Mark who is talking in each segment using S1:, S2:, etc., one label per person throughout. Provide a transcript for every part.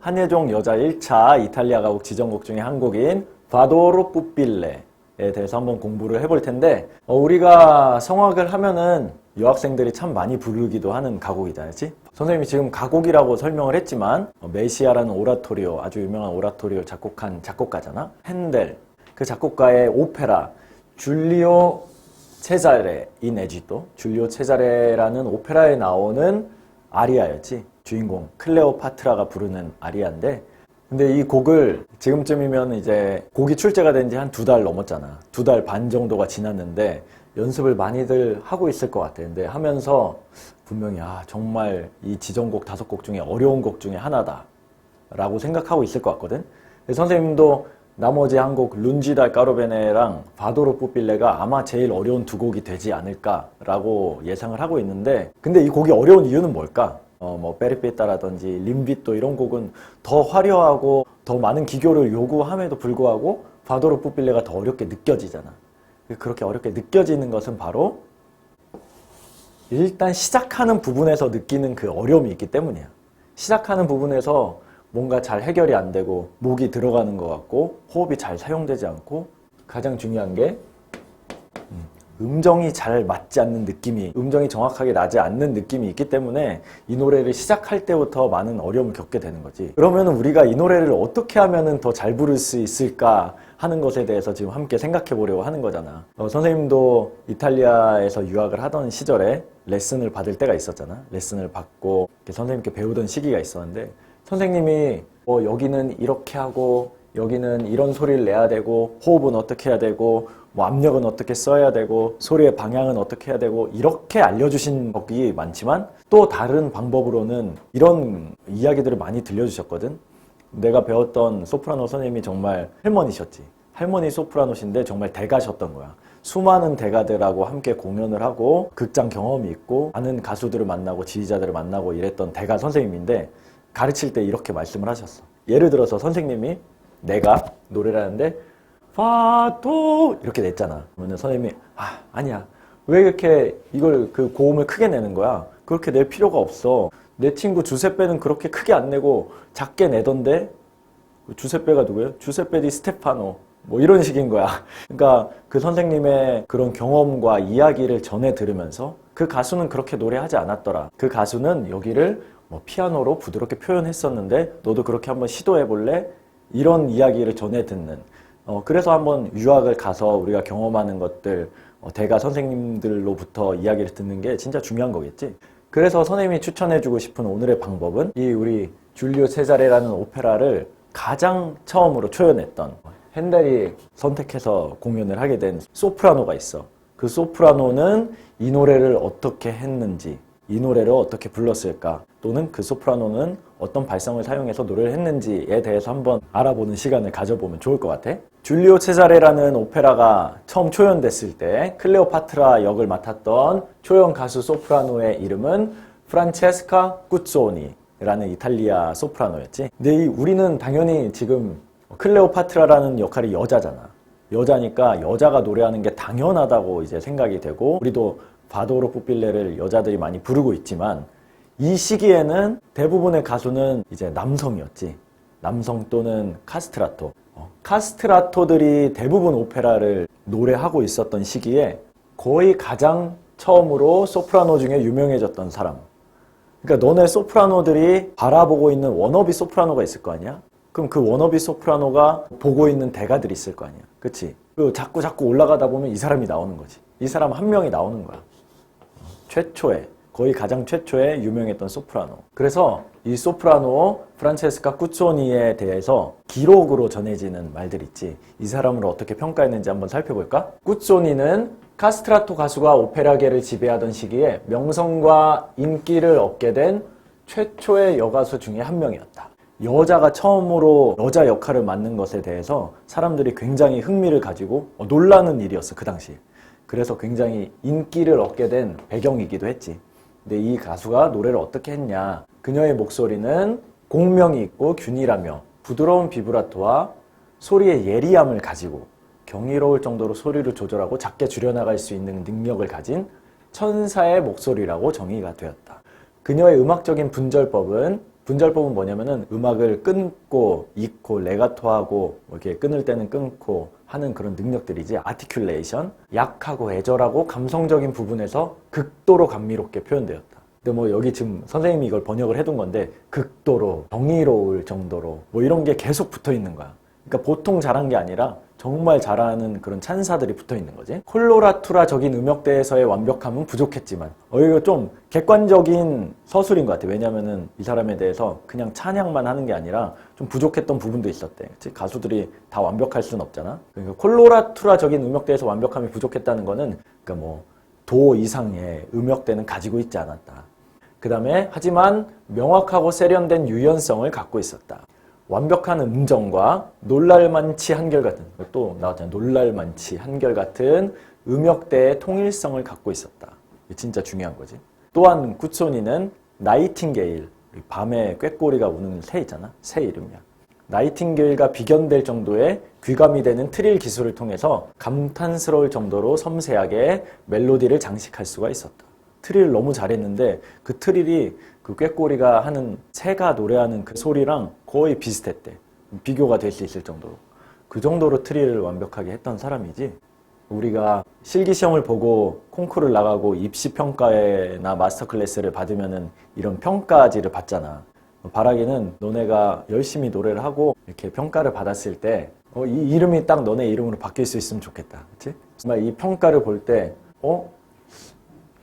S1: 한예종 여자 1차 이탈리아 가곡 지정곡 중에 한 곡인 바도로 뿌빌레에 대해서 한번 공부를 해볼 텐데 어, 우리가 성악을 하면은 여학생들이 참 많이 부르기도 하는 가곡이잖아요. 선생님이 지금 가곡이라고 설명을 했지만 어, 메시아라는 오라토리오 아주 유명한 오라토리오 작곡한 작곡가잖아. 핸델 그 작곡가의 오페라 줄리오 체자레 인 에지토 줄리오 체자레라는 오페라에 나오는 아리아였지 주인공 클레오파트라가 부르는 아리아인데 근데 이 곡을 지금쯤이면 이제 곡이 출제가 된 지 한 두 달 넘었잖아. 두 달 반 정도가 지났는데 연습을 많이들 하고 있을 것 같아. 근데 하면서 분명히 아 정말 이 지정곡 다섯 곡 중에 어려운 곡 중에 하나다 라고 생각하고 있을 것 같거든. 선생님도 나머지 한 곡 룬지달 까로베네랑 바도로 뿌빌레가 아마 제일 어려운 두 곡이 되지 않을까라고 예상을 하고 있는데 근데 이 곡이 어려운 이유는 뭘까? 어, 뭐 베리페타라든지 림비또 이런 곡은 더 화려하고 더 많은 기교를 요구함에도 불구하고 바도로 뿌빌레가 더 어렵게 느껴지잖아. 그렇게 어렵게 느껴지는 것은 바로 일단 시작하는 부분에서 느끼는 그 어려움이 있기 때문이야. 시작하는 부분에서 뭔가 잘 해결이 안 되고 목이 들어가는 것 같고 호흡이 잘 사용되지 않고 가장 중요한 게 음, 음정이 잘 맞지 않는 느낌이 음정이 정확하게 나지 않는 느낌이 있기 때문에 이 노래를 시작할 때부터 많은 어려움을 겪게 되는 거지. 그러면 우리가 이 노래를 어떻게 하면 더 잘 부를 수 있을까 하는 것에 대해서 지금 함께 생각해 보려고 하는 거잖아. 어, 선생님도 이탈리아에서 유학을 하던 시절에 레슨을 받을 때가 있었잖아. 레슨을 받고 선생님께 배우던 시기가 있었는데 선생님이 뭐 여기는 이렇게 하고 여기는 이런 소리를 내야 되고 호흡은 어떻게 해야 되고 뭐 압력은 어떻게 써야 되고 소리의 방향은 어떻게 해야 되고 이렇게 알려주신 것이 많지만 또 다른 방법으로는 이런 이야기들을 많이 들려주셨거든. 내가 배웠던 소프라노 선생님이 정말 할머니셨지. 할머니 소프라노신데 정말 대가셨던 거야. 수많은 대가들하고 함께 공연을 하고 극장 경험이 있고 많은 가수들을 만나고 지휘자들을 만나고 이랬던 대가 선생님인데 가르칠 때 이렇게 말씀을 하셨어. 예를 들어서 선생님이 내가 노래를 하는데 파도 이렇게 냈잖아. 그러면 선생님이 아 아니야 왜 이렇게 이걸 그 고음을 크게 내는 거야? 그렇게 낼 필요가 없어. 내 친구 주세빼는 그렇게 크게 안 내고 작게 내던데 주세빼가 누구예요? 주세빼 디 스테파노 뭐 이런 식인 거야. 그러니까 그 선생님의 그런 경험과 이야기를 전해 들으면서 그 가수는 그렇게 노래하지 않았더라. 그 가수는 여기를 뭐 피아노로 부드럽게 표현했었는데 너도 그렇게 한번 시도해 볼래? 이런 이야기를 전해 듣는. 어, 그래서 한번 유학을 가서 우리가 경험하는 것들 어, 대가 선생님들로부터 이야기를 듣는 게 진짜 중요한 거겠지. 그래서 선생님이 추천해주고 싶은 오늘의 방법은 이 우리 줄리오 세자레라는 오페라를 가장 처음으로 초연했던 핸델이 선택해서 공연을 하게 된 소프라노가 있어. 그 소프라노는 이 노래를 어떻게 했는지, 이 노래를 어떻게 불렀을까, 또는 그 소프라노는 어떤 발성을 사용해서 노래를 했는지에 대해서 한번 알아보는 시간을 가져보면 좋을 것 같아. 줄리오 체자레라는 오페라가 처음 초연됐을 때 클레오파트라 역을 맡았던 초연 가수 소프라노의 이름은 프란체스카 꾸쏘니라는 이탈리아 소프라노였지. 근데 이 우리는 당연히 지금 클레오파트라라는 역할이 여자잖아. 여자니까 여자가 노래하는 게 당연하다고 이제 생각이 되고 우리도 바도로 뿌빌레를 여자들이 많이 부르고 있지만 이 시기에는 대부분의 가수는 이제 남성이었지. 남성 또는 카스트라토. 어, 카스트라토들이 대부분 오페라를 노래하고 있었던 시기에 거의 가장 처음으로 소프라노 중에 유명해졌던 사람. 그러니까 너네 소프라노들이 바라보고 있는 워너비 소프라노가 있을 거 아니야? 그럼 그 워너비 소프라노가 보고 있는 대가들이 있을 거 아니야? 그치? 그 자꾸 자꾸 올라가다 보면 이 사람이 나오는 거지. 이 사람 한 명이 나오는 거야. 최초의 거의 가장 최초의 유명했던 소프라노. 그래서 이 소프라노 프란체스카 꾸초니에 대해서 기록으로 전해지는 말들 있지. 이 사람을 어떻게 평가했는지 한번 살펴볼까? 꾸초니는 카스트라토 가수가 오페라계를 지배하던 시기에 명성과 인기를 얻게 된 최초의 여가수 중에 한 명이었다. 여자가 처음으로 여자 역할을 맡는 것에 대해서 사람들이 굉장히 흥미를 가지고 어, 놀라는 일이었어, 그 당시. 그래서 굉장히 인기를 얻게 된 배경이기도 했지. 근데 이 가수가 노래를 어떻게 했냐. 그녀의 목소리는 공명이 있고 균일하며 부드러운 비브라토와 소리의 예리함을 가지고 경이로울 정도로 소리를 조절하고 작게 줄여나갈 수 있는 능력을 가진 천사의 목소리라고 정의가 되었다. 그녀의 음악적인 분절법은 분절법은 뭐냐면은 음악을 끊고 잊고 레가토하고 뭐 이렇게 끊을 때는 끊고 하는 그런 능력들이지 아티큘레이션 약하고 애절하고 감성적인 부분에서 극도로 감미롭게 표현되었다. 근데 뭐 여기 지금 선생님이 이걸 번역을 해둔 건데 극도로 정의로울 정도로 뭐 이런 게 계속 붙어 있는 거야. 그러니까 보통 잘한 게 아니라 정말 잘하는 그런 찬사들이 붙어 있는 거지. 콜로라투라적인 음역대에서의 완벽함은 부족했지만, 어, 이거 좀 객관적인 서술인 것 같아. 왜냐면은 이 사람에 대해서 그냥 찬양만 하는 게 아니라 좀 부족했던 부분도 있었대. 그치? 가수들이 다 완벽할 수는 없잖아. 그러니까 콜로라투라적인 음역대에서 완벽함이 부족했다는 거는, 그러니까 뭐, 도 이상의 음역대는 가지고 있지 않았다. 그 다음에, 하지만 명확하고 세련된 유연성을 갖고 있었다. 완벽한 음정과 놀랄만치 한결같은 또 나왔잖아요. 놀랄만치 한결같은 음역대의 통일성을 갖고 있었다. 진짜 중요한 거지. 또한 쿠소니는 나이팅게일 밤에 꾀꼬리가 우는 새 있잖아. 새 이름이야. 나이팅게일과 비견될 정도의 귀감이 되는 트릴 기술을 통해서 감탄스러울 정도로 섬세하게 멜로디를 장식할 수가 있었다. 트릴 너무 잘했는데 그 트릴이 그 꾀꼬리가 하는 새가 노래하는 그 소리랑 거의 비슷했대. 비교가 될 수 있을 정도로. 그 정도로 트릴을 완벽하게 했던 사람이지. 우리가 실기 시험을 보고 콩쿠르를 나가고 입시 평가회나 마스터 클래스를 받으면은 이런 평가지를 받잖아. 바라기는 너네가 열심히 노래를 하고 이렇게 평가를 받았을 때, 어, 이 이름이 딱 너네 이름으로 바뀔 수 있으면 좋겠다. 그치? 정말 이 평가를 볼 때, 어?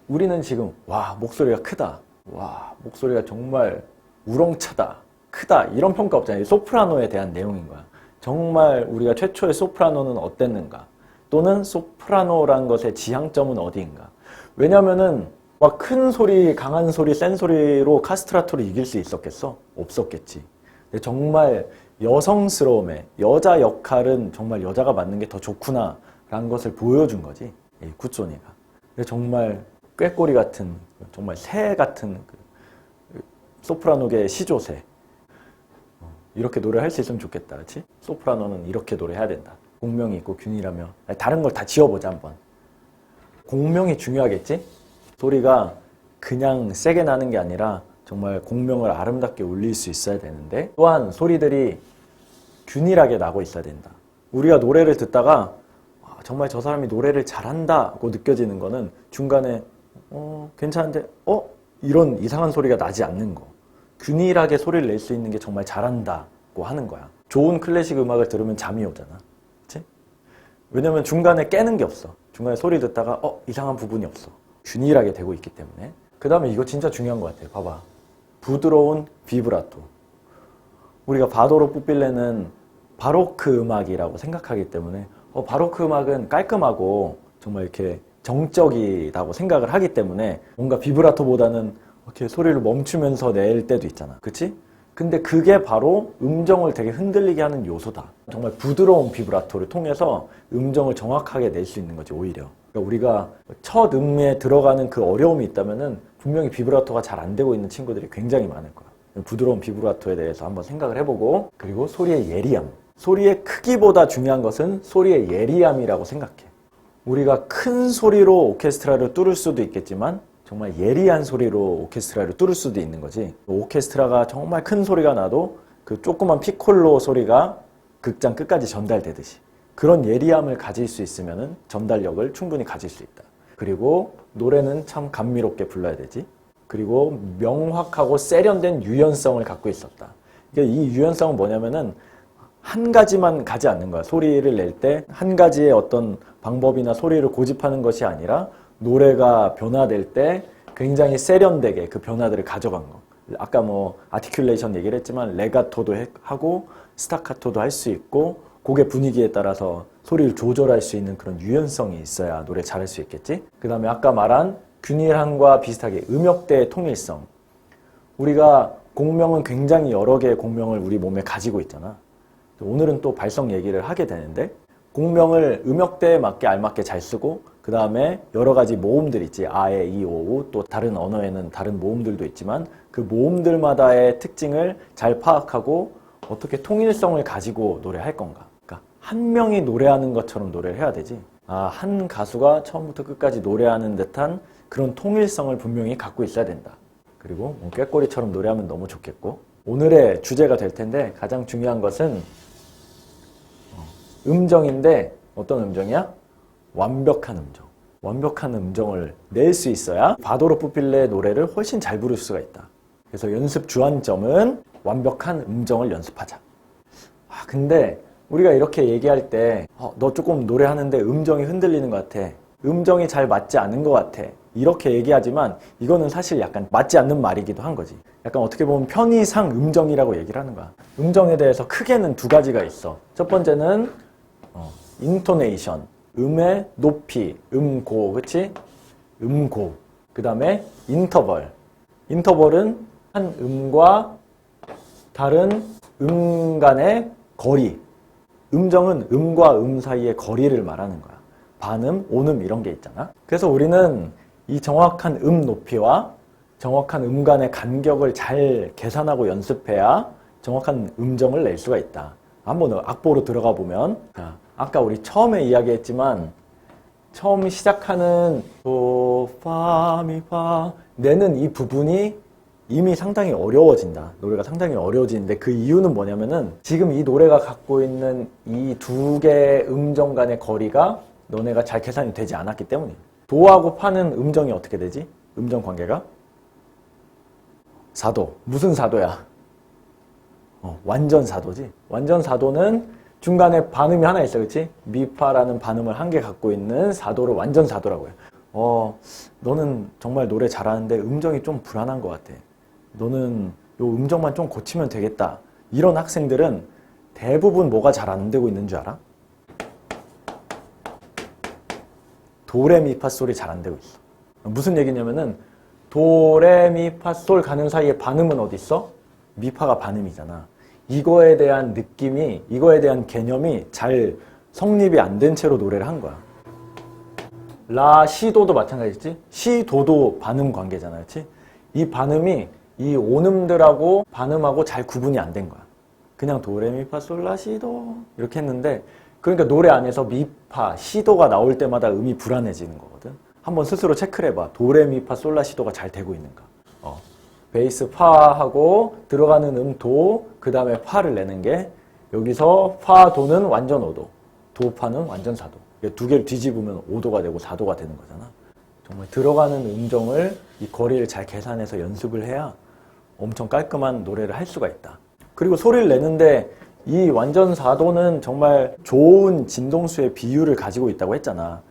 S1: 우리는 지금, 와, 목소리가 크다. 와, 목소리가 정말 우렁차다. 크다. 이런 평가 없잖아요. 소프라노에 대한 내용인 거야. 정말 우리가 최초의 소프라노는 어땠는가? 또는 소프라노란 것의 지향점은 어디인가? 왜냐면은 막 큰 소리, 강한 소리, 센 소리로 카스트라토를 이길 수 있었겠어? 없었겠지. 근데 정말 여성스러움에 여자 역할은 정말 여자가 맡는 게 더 좋구나 라는 것을 보여준 거지. 이 구소니가. 근데 정말 꾀꼬리 같은 정말 새 같은 그 소프라노계의 시조새. 어, 이렇게 노래할 수 있으면 좋겠다. 그렇지? 소프라노는 이렇게 노래해야 된다. 공명이 있고 아니, 다른 걸 다 지워보자 한번. 공명이 중요하겠지? 소리가 그냥 세게 나는 게 아니라 정말 공명을 아름답게 울릴 수 있어야 되는데 또한 소리들이 균일하게 나고 있어야 된다. 우리가 노래를 듣다가 와, 정말 저 사람이 노래를 잘한다고 느껴지는 거는 중간에 어, 괜찮은데 어? 이런 이상한 소리가 나지 않는 거. 균일하게 소리를 낼 수 있는 게 정말 잘한다고 하는 거야. 좋은 클래식 음악을 들으면 잠이 오잖아. 그치? 왜냐면 중간에 깨는 게 없어. 중간에 소리 듣다가 어? 이상한 부분이 없어. 균일하게 되고 있기 때문에. 그 다음에 이거 진짜 중요한 것 같아. 봐봐. 부드러운 비브라토. 우리가 바도로 푸필레는 바로크 음악이라고 생각하기 때문에 어, 바로크 음악은 깔끔하고 정말 이렇게 정적이라고 생각을 하기 때문에 뭔가 비브라토보다는 이렇게 소리를 멈추면서 낼 때도 있잖아. 그치? 근데 그게 바로 음정을 되게 흔들리게 하는 요소다. 정말 부드러운 비브라토를 통해서 음정을 정확하게 낼 수 있는 거지, 오히려. 그러니까 우리가 첫 음에 들어가는 그 어려움이 있다면은 분명히 비브라토가 잘 안 되고 있는 친구들이 굉장히 많을 거야. 부드러운 비브라토에 대해서 한번 생각을 해보고, 그리고 소리의 예리함. 소리의 크기보다 중요한 것은 소리의 예리함이라고 생각해. 우리가 큰 소리로 오케스트라를 뚫을 수도 있겠지만 정말 예리한 소리로 오케스트라를 뚫을 수도 있는 거지. 오케스트라가 정말 큰 소리가 나도 그 조그만 피콜로 소리가 극장 끝까지 전달되듯이 그런 예리함을 가질 수 있으면 전달력을 충분히 가질 수 있다. 그리고 노래는 참 감미롭게 불러야 되지. 그리고 명확하고 세련된 유연성을 갖고 있었다. 그러니까 이 유연성은 뭐냐면은 한 가지만 가지 않는 거야. 소리를 낼 때 한 가지의 어떤 방법이나 소리를 고집하는 것이 아니라 노래가 변화될 때 굉장히 세련되게 그 변화들을 가져간 거. 아까 뭐 아티큘레이션 얘기를 했지만 레가토도 해- 하고 스타카토도 할 수 있고 곡의 분위기에 따라서 소리를 조절할 수 있는 그런 유연성이 있어야 노래 잘할 수 있겠지. 그 다음에 아까 말한 균일함과 비슷하게 음역대의 통일성. 우리가 공명은 굉장히 여러 개의 공명을 우리 몸에 가지고 있잖아. 오늘은 또 발성 얘기를 하게 되는데 공명을 음역대에 맞게 알맞게 잘 쓰고 그 다음에 여러 가지 모음들 있지. 아에 이, 오, 우 또 다른 언어에는 다른 모음들도 있지만 그 모음들마다의 특징을 잘 파악하고 어떻게 통일성을 가지고 노래할 건가. 그러니까 한 명이 노래하는 것처럼 노래를 해야 되지. 아, 한 가수가 처음부터 끝까지 노래하는 듯한 그런 통일성을 분명히 갖고 있어야 된다. 그리고 뭐 꾀꼬리처럼 노래하면 너무 좋겠고 오늘의 주제가 될 텐데 가장 중요한 것은 어, 음정인데 어떤 음정이야? 완벽한 음정. 완벽한 음정을 낼 수 있어야 바도로 푸필레의 노래를 훨씬 잘 부를 수가 있다. 그래서 연습 주안점은 완벽한 음정을 연습하자. 아, 근데 우리가 이렇게 얘기할 때, 어, 너 조금 노래하는데 음정이 흔들리는 것 같아. 음정이 잘 맞지 않은 것 같아. 이렇게 얘기하지만 이거는 사실 약간 맞지 않는 말이기도 한 거지. 약간 어떻게 보면 편의상 음정이라고 얘기를 하는 거야. 음정에 대해서 크게는 두 가지가 있어. 첫 번째는 어, 인토네이션, 음의 높이, 음고, 그치? 음고. 그 다음에 인터벌. 인터벌은 한 음과 다른 음 간의 거리. 음정은 음과 음 사이의 거리를 말하는 거야. 반음, 온음 이런 게 있잖아. 그래서 우리는 이 정확한 음 높이와 정확한 음 간의 간격을 잘 계산하고 연습해야 정확한 음정을 낼 수가 있다. 한번 악보로 들어가 보면 자, 아까 우리 처음에 이야기했지만 처음 시작하는 도, 파, 미, 파 내는 이 부분이 이미 상당히 어려워진다. 노래가 상당히 어려워지는데 그 이유는 뭐냐면은 지금 이 노래가 갖고 있는 이 두 개의 음정 간의 거리가 너네가 잘 계산이 되지 않았기 때문이에요. 도하고 파는 음정이 어떻게 되지? 음정 관계가? 사도. 무슨 사도야? 어, 완전 사도지. 완전 사도는 중간에 반음이 하나 있어, 그렇지? 미파라는 반음을 한 개 갖고 있는 사도를 완전 사도라고 해요. 어, 너는 정말 노래 잘하는데 음정이 좀 불안한 것 같아. 너는 요 음정만 좀 고치면 되겠다. 이런 학생들은 대부분 뭐가 잘 안 되고 있는 줄 알아? 도레미파 솔이 잘 안 되고 있어. 무슨 얘기냐면은 도레미파 솔 가는 사이에 반음은 어디 있어? 미파가 반음이잖아. 이거에 대한 느낌이, 이거에 대한 개념이 잘 성립이 안 된 채로 노래를 한 거야. 라, 시도도 마찬가지지? 시도도 반음 관계잖아. 그치? 이 반음이 이 온음들하고 반음하고 잘 구분이 안 된 거야. 그냥 도레미파솔라 시도 이렇게 했는데 그러니까 노래 안에서 미파, 시도가 나올 때마다 음이 불안해지는 거거든. 한번 스스로 체크를 해봐. 도레미파 솔라 시도가 잘 되고 있는가. 어. 베이스 파하고 들어가는 음 도, 그 다음에 파를 내는 게 여기서 파 도는 완전 5도, 도 파는 완전 4도. 두 개를 뒤집으면 5도가 되고 4도가 되는 거잖아. 정말 들어가는 음정을 이 거리를 잘 계산해서 연습을 해야 엄청 깔끔한 노래를 할 수가 있다. 그리고 소리를 내는데 이 완전 4도는 정말 좋은 진동수의 비율을 가지고 있다고 했잖아.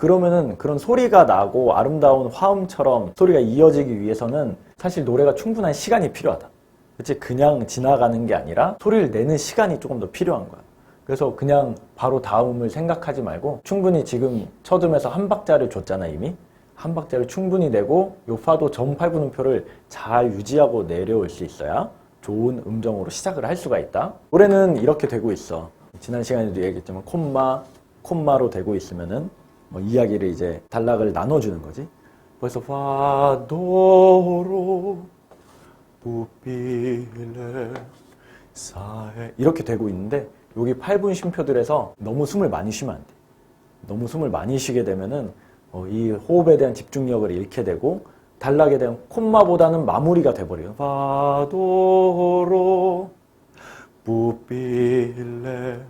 S1: 그러면은 그런 소리가 나고 아름다운 화음처럼 소리가 이어지기 위해서는 사실 노래가 충분한 시간이 필요하다. 그치? 그냥 지나가는 게 아니라 소리를 내는 시간이 조금 더 필요한 거야. 그래서 그냥 바로 다음을 생각하지 말고 충분히 지금 첫 음에서 한 박자를 줬잖아, 이미. 한 박자를 충분히 내고 요 파도 전 8분음표를 잘 유지하고 내려올 수 있어야 좋은 음정으로 시작을 할 수가 있다. 노래는 이렇게 되고 있어. 지난 시간에도 얘기했지만 콤마, 콤마로 되고 있으면은 뭐 이야기를 이제 단락을 나눠주는 거지. 벌써 파도로 부필레 사에 이렇게 되고 있는데 여기 8분 쉼표들에서 너무 숨을 많이 쉬면 안 돼. 너무 숨을 많이 쉬게 되면은 어, 이 호흡에 대한 집중력을 잃게 되고 단락에 대한 콤마보다는 마무리가 돼버려요. 파도로 부필레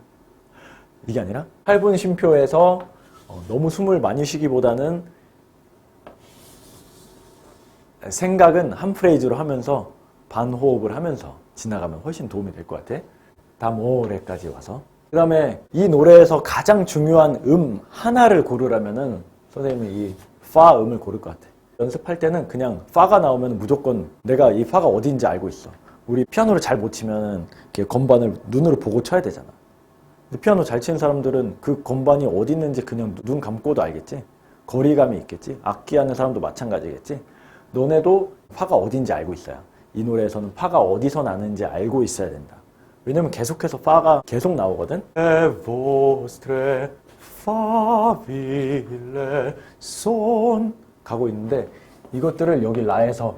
S1: 이게 아니라 8분 쉼표에서 어, 너무 숨을 많이 쉬기보다는 생각은 한 프레이즈로 하면서 반호흡을 하면서 지나가면 훨씬 도움이 될 것 같아. 다모레까지 와서. 그 다음에 이 노래에서 가장 중요한 음 하나를 고르라면은 선생님이 이파 음을 고를 것 같아. 연습할 때는 그냥 파가 나오면 무조건 내가 이 파가 어디인지 알고 있어. 우리 피아노를 잘 못 치면 건반을 눈으로 보고 쳐야 되잖아. 근데 피아노 잘 치는 사람들은 그 건반이 어디 있는지 그냥 눈 감고도 알겠지? 거리감이 있겠지? 악기 하는 사람도 마찬가지겠지? 너네도 파가 어딘지 알고 있어야. 이 노래에서는 파가 어디서 나는지 알고 있어야 된다. 왜냐면 계속해서 파가 계속 나오거든? 에보스트레 파빌레 손 가고 있는데 이것들을 여기 라에서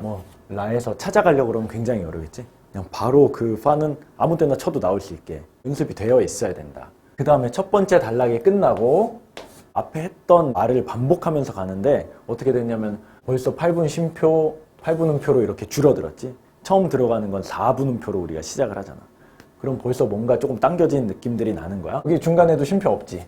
S1: 뭐 라에서 찾아가려고 그러면 굉장히 어렵겠지? 그냥 바로 그 파는 아무 때나 쳐도 나올 수 있게 연습이 되어 있어야 된다. 그 다음에 첫 번째 단락이 끝나고 앞에 했던 말을 반복하면서 가는데 어떻게 됐냐면 벌써 8분 쉼표, 8분 음표로 이렇게 줄어들었지. 처음 들어가는 건 4분 음표로 우리가 시작을 하잖아. 그럼 벌써 뭔가 조금 당겨진 느낌들이 나는 거야. 여기 중간에도 쉼표 없지.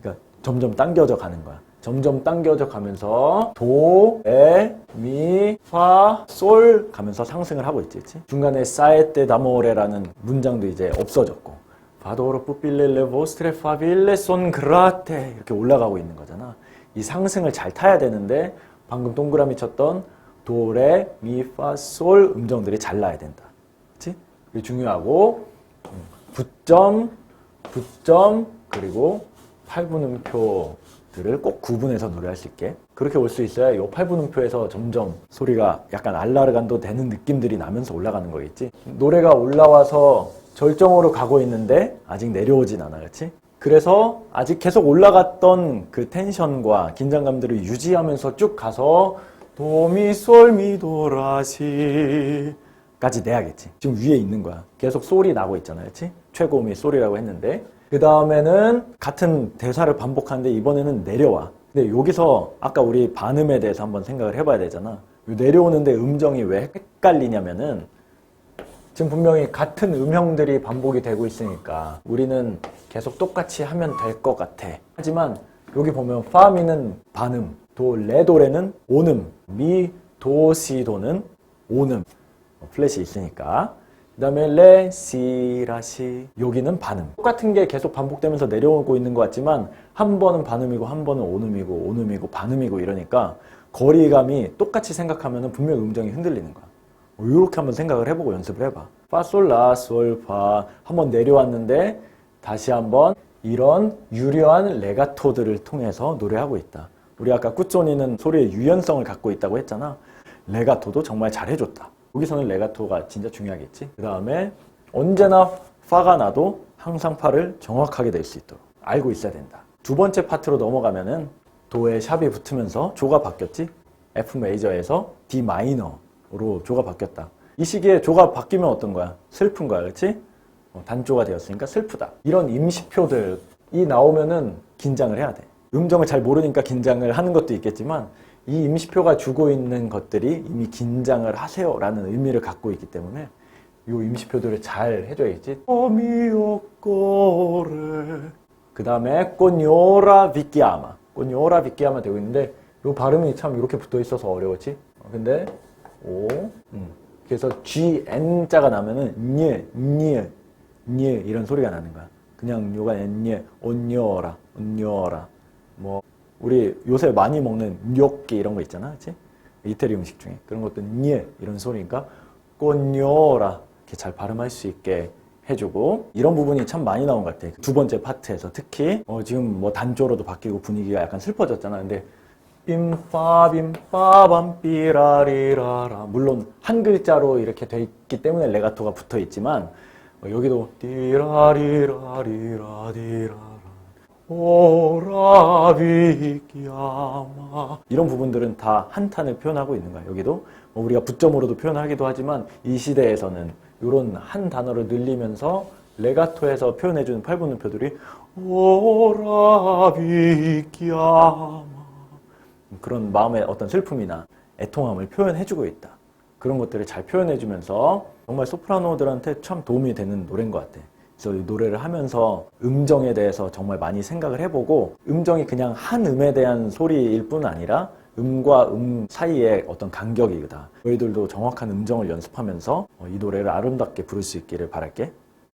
S1: 그러니까 점점 당겨져 가는 거야. 점점 당겨져 가면서 도, 레, 미, 파, 솔 가면서 상승을 하고 있지. 그치? 중간에 사에테 다모레라는 문장도 이제 없어졌고 바도로 뿌빌레레 보스트레 파빌레 손 그라테 이렇게 올라가고 있는 거잖아. 이 상승을 잘 타야 되는데 방금 동그라미 쳤던 도, 레, 미, 파, 솔 음정들이 잘 나야 된다. 그치? 이게 중요하고 음, 부점, 부점 그리고 8분음표 들을 꼭 구분해서 노래할 수 있게 그렇게 올 수 있어야 이 8분 음표에서 점점 소리가 약간 알라르간도 되는 느낌들이 나면서 올라가는 거겠지 노래가 올라와서 절정으로 가고 있는데 아직 내려오진 않아 그렇지? 그래서 아직 계속 올라갔던 그 텐션과 긴장감들을 유지하면서 쭉 가서 도미솔미도라시 까지 내야겠지. 지금 위에 있는 거야. 계속 소리 나고 있잖아요. 그치? 최고음이 소리라고 했는데. 그 다음에는 같은 대사를 반복하는데 이번에는 내려와. 근데 여기서 아까 우리 반음에 대해서 한번 생각을 해봐야 되잖아. 요 내려오는데 음정이 왜 헷갈리냐면은 지금 분명히 같은 음형들이 반복이 되고 있으니까 우리는 계속 똑같이 하면 될 것 같아. 하지만 여기 보면 파미는 반음, 도, 레도레는 오음, 미, 도, 시, 도는 오음. 어, 플랫이 있으니까. 그 다음에 레, 시, 라, 시. 여기는 반음. 똑같은 게 계속 반복되면서 내려오고 있는 것 같지만 한 번은 반음이고 한 번은 오음이고 오음이고 반음이고 이러니까 거리감이 똑같이 생각하면 분명 음정이 흔들리는 거야. 이렇게 한번 생각을 해보고 연습을 해봐. 파, 솔, 라, 솔, 파. 한번 내려왔는데 다시 한번 이런 유려한 레가토들을 통해서 노래하고 있다. 우리 아까 꾸쪼니는 소리의 유연성을 갖고 있다고 했잖아. 레가토도 정말 잘해줬다. 여기서는 레가토가 진짜 중요하겠지. 그 다음에 언제나 파가 나도 항상 파를 정확하게 낼 수 있도록 알고 있어야 된다. 두 번째 파트로 넘어가면은 도에 샵이 붙으면서 조가 바뀌었지. F 메이저에서 D 마이너로 조가 바뀌었다. 이 시기에 조가 바뀌면 어떤 거야? 슬픈 거야, 그렇지? 어, 단조가 되었으니까 슬프다. 이런 임시표들이 나오면은 긴장을 해야 돼. 음정을 잘 모르니까 긴장을 하는 것도 있겠지만 이 임시표가 주고 있는 것들이 이미 긴장을 하세요라는 의미를 갖고 있기 때문에 이 임시표들을 잘. 오미오꼬레. 그 다음에 꼬뇨라 비끼아마. 꼬뇨라 비끼아마 되고 있는데 이 발음이 참 이렇게 붙어 있어서 어려웠지. 어, 근데 오, 음. 그래서 G N자가 나면은 nye, nye, nye 이런 소리가 나는 거야. 그냥 요가 nye, 온녀라, 온녀라. 뭐 우리 요새 많이 먹는 뇨끼 이런 거 있잖아, 그렇지? 이태리 음식 중에 그런 것도 nye 이런 소리니까 꽃녀라 이렇게 잘 발음할 수 있게 해주고 이런 부분이 참 많이 나온 것 같아. 두 번째 파트에서 특히 어, 지금 뭐 단조로도 바뀌고 분위기가 약간 슬퍼졌잖아. 근데 빔파 빔파밤 삐라리라라 물론 한 글자로 이렇게 돼 있기 때문에 레가토가 붙어 있지만 어, 여기도 띠라리라리라디라라 오라비기야마 이런 부분들은 다 한탄을 표현하고 있는 거야 여기도 뭐 우리가 부점으로도 표현하기도 하지만 이 시대에서는 이런 한 단어를 늘리면서 레가토에서 표현해주는 팔분음표들이 오라비기야마 그런 마음의 어떤 슬픔이나 애통함을 표현해주고 있다. 그런 것들을 잘 표현해주면서 정말 소프라노들한테 참 도움이 되는 노래인 것 같아. 그래서 이 노래를 하면서 음정에 대해서 정말 많이 생각을 해보고 음정이 그냥 한 음에 대한 소리일 뿐 아니라 음과 음 사이의 어떤 간격이다. 저희들도 정확한 음정을 연습하면서 이 노래를 아름답게 부를 수 있기를 바랄게.